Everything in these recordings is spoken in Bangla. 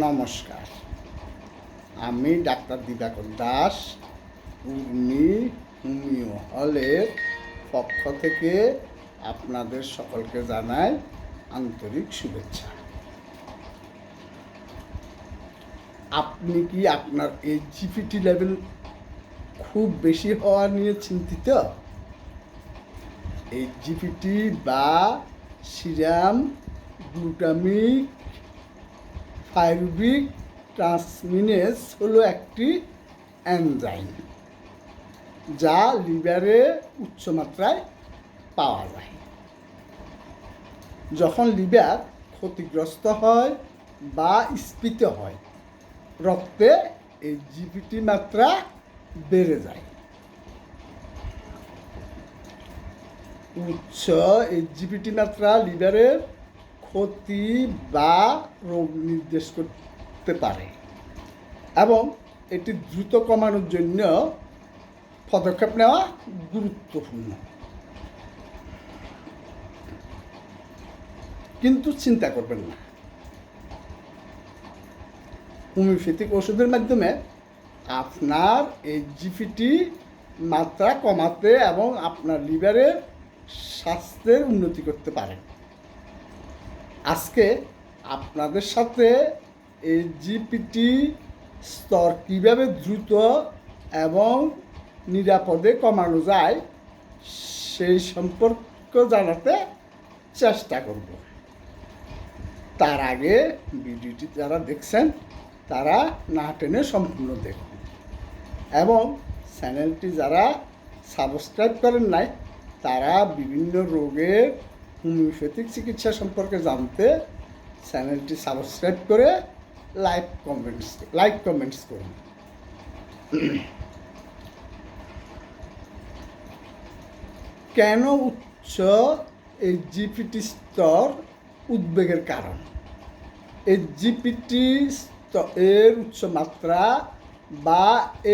নমস্কার। আমি ডাক্তার দিবাকর দাস, উর্মি হোমিও হলের পক্ষ থেকে আপনাদের সকলকে জানাই আন্তরিক শুভেচ্ছা। আপনি কি আপনার এই জিপিটি লেভেল খুব বেশি হওয়া নিয়ে চিন্তিত? এই জিপিটি বা সিরাম, গ্লুটামিক ফাইরুবিক ট্রান্সমিনেস হলো একটি এনজাইম যা লিভারে উচ্চ মাত্রায় পাওয়া যায়। যখন লিভার ক্ষতিগ্রস্ত হয় বা স্ফীত হয়, রক্তে এই জিপিটি মাত্রা বেড়ে যায়। উচ্চ এই জিপিটি মাত্রা লিভারের ক্ষতি বা রোগ নির্দেশ করতে পারে। এবং এটি দ্রুত কমানোর জন্য পদক্ষেপ নেওয়া গুরুত্বপূর্ণ। কিন্তু চিন্তা করবেন না। হোমিওপ্যাথিক ওষুধের মাধ্যমে আপনার এই জিপিটি মাত্রা কমাতে এবং আপনার লিভারের স্বাস্থ্যের উন্নতি করতে পারেন আজকে আপনাদের সাথে এই জিপিটি স্তর কীভাবে দ্রুত এবং নিরাপদে কমানো যায় সেই সম্পর্ক জানাতে চেষ্টা করব। তার আগে ভিডিওটি যারা দেখছেন, তারা না টেনে সম্পূর্ণ দেখুন। এবং চ্যানেলটি যারা সাবস্ক্রাইব করেন নাই, তারা বিভিন্ন রোগের হোমিওপ্যাথিক চিকিৎসা সম্পর্কে জানতে চ্যানেলটি সাবস্ক্রাইব করে লাইক কমেন্টস লাইক কমেন্টস করুন। কেন উচ্চ এই জিপিটি স্তর উদ্বেগের কারণ? এই জিপিটি এর উচ্চ মাত্রা বা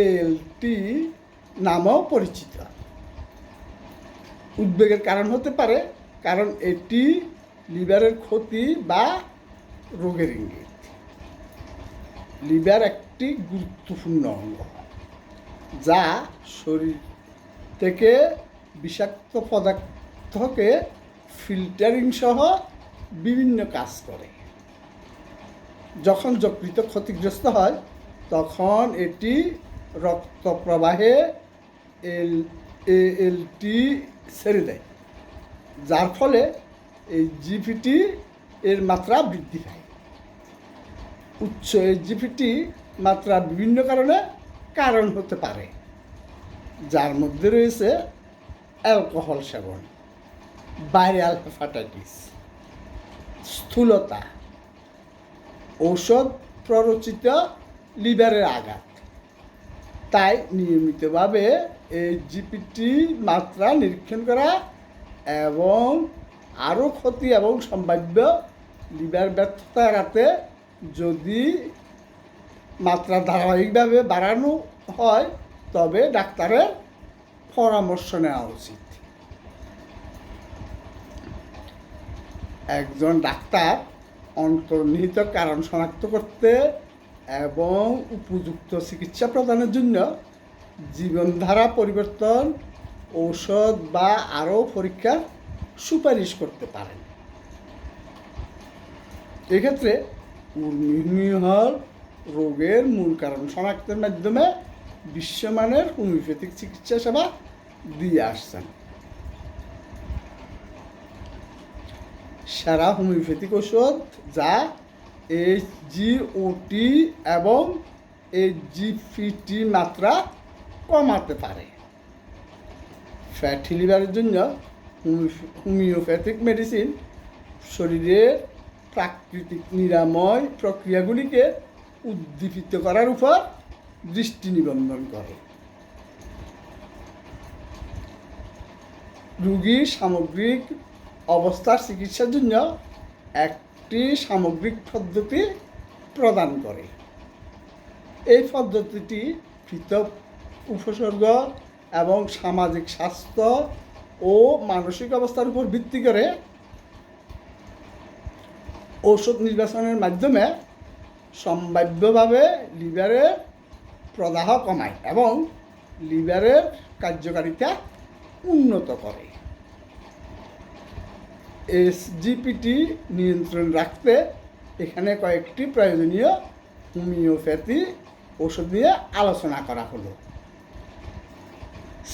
এলটি নামেও পরিচিত। উদ্বেগের কারণ হতে পারে কারণ এটি লিভারের ক্ষতি বা রোগের ইঙ্গিত। লিভার একটি গুরুত্বপূর্ণ অঙ্গ, যা শরীর থেকে বিষাক্ত পদার্থকে ফিল্টারিং সহ বিভিন্ন কাজ করে। যখন যকৃত ক্ষতিগ্রস্ত হয়, তখন এটি রক্ত প্রবাহে এল এলটি ছেড়ে দেয়। যার ফলে এই জিপিটি এর মাত্রা বৃদ্ধি পায়। উচ্চ এই জিপিটি মাত্রা বিভিন্ন কারণে কারণ হতে পারে, যার মধ্যে রয়েছে অ্যালকোহল সেবন ভাইরাল হেপাটাইটিস স্থূলতা, ঔষধ প্ররোচিত লিভারের আঘাত। তাই নিয়মিতভাবে এই জিপিটি মাত্রা নিরীক্ষণ করা এবং আরও ক্ষতি এবং সম্ভাব্য লিভার ব্যর্থতা এড়াতে যদি মাত্রা ধারাবাহিকভাবে বাড়ানো হয়, তবে ডাক্তারের পরামর্শ নেওয়া উচিত। একজন ডাক্তার অন্তর্নিহিত কারণ শনাক্ত করতে এবং উপযুক্ত চিকিৎসা প্রদানের জন্য জীবনধারা পরিবর্তন ঔষধ বা আরও পরীক্ষার সুপারিশ করতে পারেন। এক্ষেত্রে উর্মিহল রোগের মূল কারণ শনাক্তের মাধ্যমে বিশ্বমানের হোমিওপ্যাথিক চিকিৎসা সেবা দিয়ে আসছেন। সারা হোমিওপ্যাথিক ওষুধ যা এইচ জিওটি এবং এইচ জিপিটি মাত্রা কমাতে পারে। ফ্যাটি লিভারের জন্য হোমিওপ্যাথিক মেডিসিন শরীরের প্রাকৃতিক নিরাময় প্রক্রিয়াগুলিকে উদ্দীপিত করার উপর দৃষ্টি নিবন্ধন করে। রুগীর সামগ্রিক অবস্থার চিকিৎসার জন্য একটি সামগ্রিক পদ্ধতি প্রদান করে। এই পদ্ধতিটি পৃথক উপসর্গ এবং সামাজিক স্বাস্থ্য ও মানসিক অবস্থার উপর ভিত্তি করে ঔষধ নির্বাচনের মাধ্যমে সম্ভাব্যভাবে লিভারের প্রদাহ কমায় এবং লিভারের কার্যকারিতা উন্নত করে। এসজিপিটি নিয়ন্ত্রণ রাখতে এখানে কয়েকটি প্রয়োজনীয় হোমিওপ্যাথি ওষুধ নিয়ে আলোচনা করা হলো।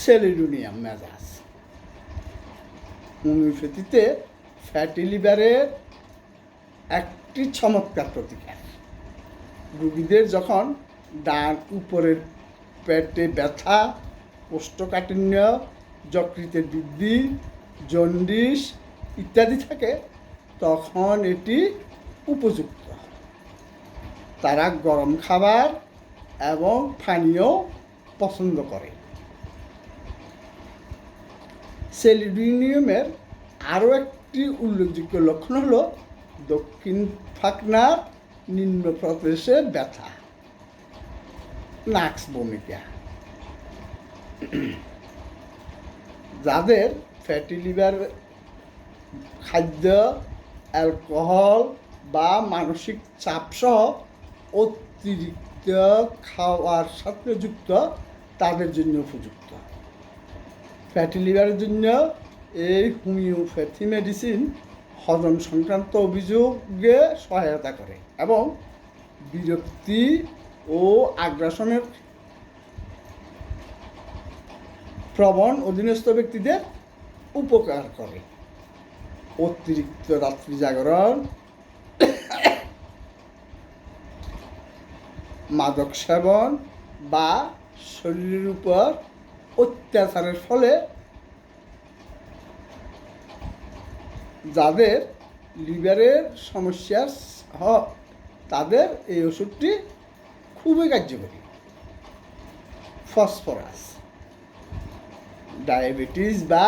সেলিডুনিয়াম মেজাজ। হোমিওপ্যাথিতে ফ্যাটি লিভারের একটি চমৎকার প্রতিকার। রুগীদের যখন ডান উপরের পেটে ব্যথা, কোষ্ঠকাঠিন্য যকৃতের বৃদ্ধি জন্ডিস ইত্যাদি থাকে, তখন এটি উপযুক্ত। তারা গরম খাবার এবং পানীয় পছন্দ করে। সেলিডিনিয়ামের আরও একটি উল্লেখযোগ্য লক্ষণ হলো দক্ষিণ ফাকনার নিম্ন প্রদেশে ব্যথা। নাক্স ভূমিকা। যাদের ফ্যাটি লিভার, খাদ্য, অ্যালকোহল বা মানসিক চাপসহ অতিরিক্ত খাওয়ার সাথে যুক্ত, তাদের জন্য উপযুক্ত। ফ্যাটি লিভারের জন্য এই হোমিওপ্যাথি মেডিসিন হজম সংক্রান্ত অভিযোগে সহায়তা করে এবং বিরক্তি ও আগ্রাসনের প্রবণ অধীনস্থ ব্যক্তিদের উপকার করে। অতিরিক্ত রাত্রি জাগরণ, মাদক সেবন বা শরীরের উপর অত্যাচারের ফলে যাদের লিভারের সমস্যা হয় তাদের এই ওষুধটি খুবই কার্যকরী। ফসফরাস, ডায়াবেটিস বা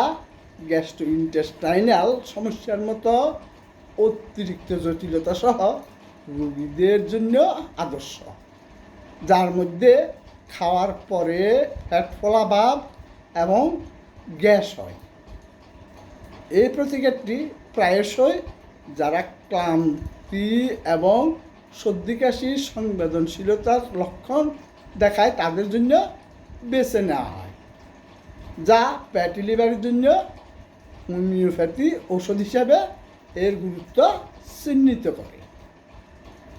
গ্যাস্ট্রো ইন্টেস্টাইনাল সমস্যার মতো অতিরিক্ত জটিলতা সহ রোগীদের জন্য আদর্শ। যার মধ্যে খাওয়ার পরে ফ্যাট ফোলা ভাব এবং গ্যাস হয়। এই প্রতিকারটি প্রায়শই যারা ক্লান্তি এবং সর্দি, কাশি, সংবেদনশীলতার লক্ষণ দেখায় তাদের জন্য বেছে নেওয়া হয়, যা প্যাটি লিভারের জন্য হোমিওপ্যাথি ঔষধ হিসাবে এর গুরুত্ব চিহ্নিত করে।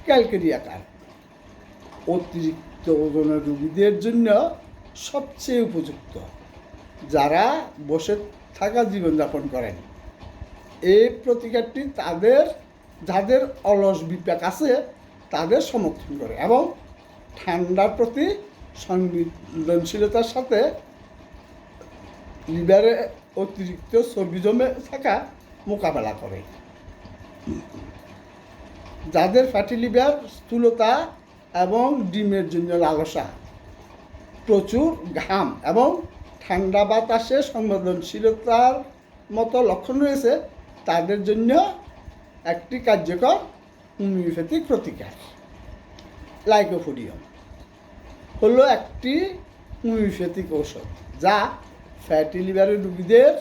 ক্যালকেরিয়া কার্ড অতিরিক্ত ওজনের রোগীদের জন্য সবচেয়ে উপযুক্ত। যারা বসে থাকা জীবনযাপন করেন। এই প্রতিকারটি তাদের, যাদের অলস বিপাক আছে, তাদের সমর্থন করে এবং ঠান্ডার প্রতি সংবেদনশীলতার সাথে লিভারে অতিরিক্ত চর্বি জমে থাকা মোকাবেলা করে। যাদের ফ্যাটি লিভার স্থূলতা এবং ডিমের জন্য লালসা। প্রচুর ঘাম এবং ঠান্ডা বাতাসে সংবেদনশীলতার মতো লক্ষণ রয়েছে, তাদের জন্য একটি কার্যকর হোমিওপ্যাথিক প্রতিকার। লাইকোফোডিয়াম হলো একটি হোমিওপ্যাথিক ঔষধ যা ফ্যাটি লিভারের রুগীদের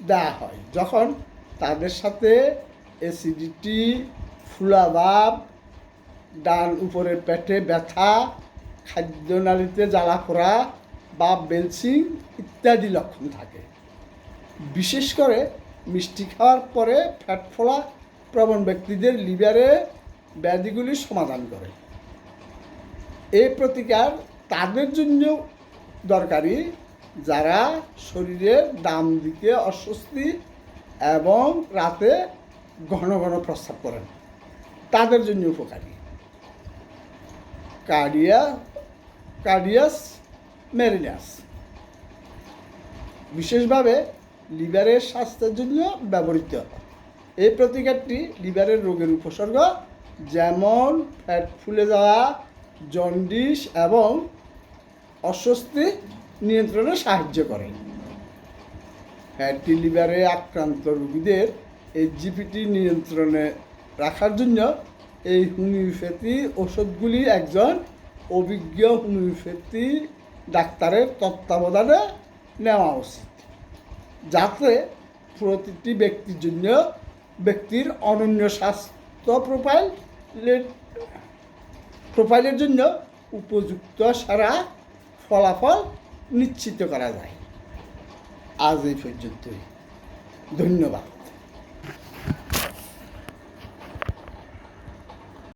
দেওয়া হয়, যখন তাদের সাথে অ্যাসিডিটি, ফুলাভাব ডান উপরের পেটে ব্যথা, খাদ্যনালীতে জ্বালা করা বা বেলসিং ইত্যাদি লক্ষণ থাকে। বিশেষ করে মিষ্টি খাওয়ার পরে ফ্যাট ফোলা প্রবণ ব্যক্তিদের লিভারে ব্যাধিগুলি সমাধান করে। এই প্রতিকার তাদের জন্য দরকারি যারা শরীরের দাম দিকে অস্বস্তি এবং রাতে ঘন ঘন প্রস্রাব করেন। তাদের জন্য উপকারী। কার্ডিয়া কার্ডিয়াস মেরিনাস বিশেষভাবে লিভারের স্বাস্থ্যের জন্য ব্যবহৃত। এই প্রতিকারটি লিভারের রোগের উপসর্গ, যেমন ফ্যাট ফুলে যাওয়া, জন্ডিস এবং অস্বস্তি নিয়ন্ত্রণে সাহায্য করে। ফ্যাটি লিভারে আক্রান্ত রোগীদের এই জিপিটি নিয়ন্ত্রণে রাখার জন্য এই হোমিওপ্যাথি ওষুধগুলি একজন অভিজ্ঞ হোমিওপ্যাথি ডাক্তারের তত্ত্বাবধানে নেওয়া উচিত, যাতে প্রতিটি ব্যক্তির জন্য ব্যক্তির অনন্য স্বাস্থ্য প্রোফাইল প্রোফাইলের জন্য উপযুক্ত সারা ফলাফল নিশ্চিত করা যায়। আজ এই পর্যন্তই। ধন্যবাদ।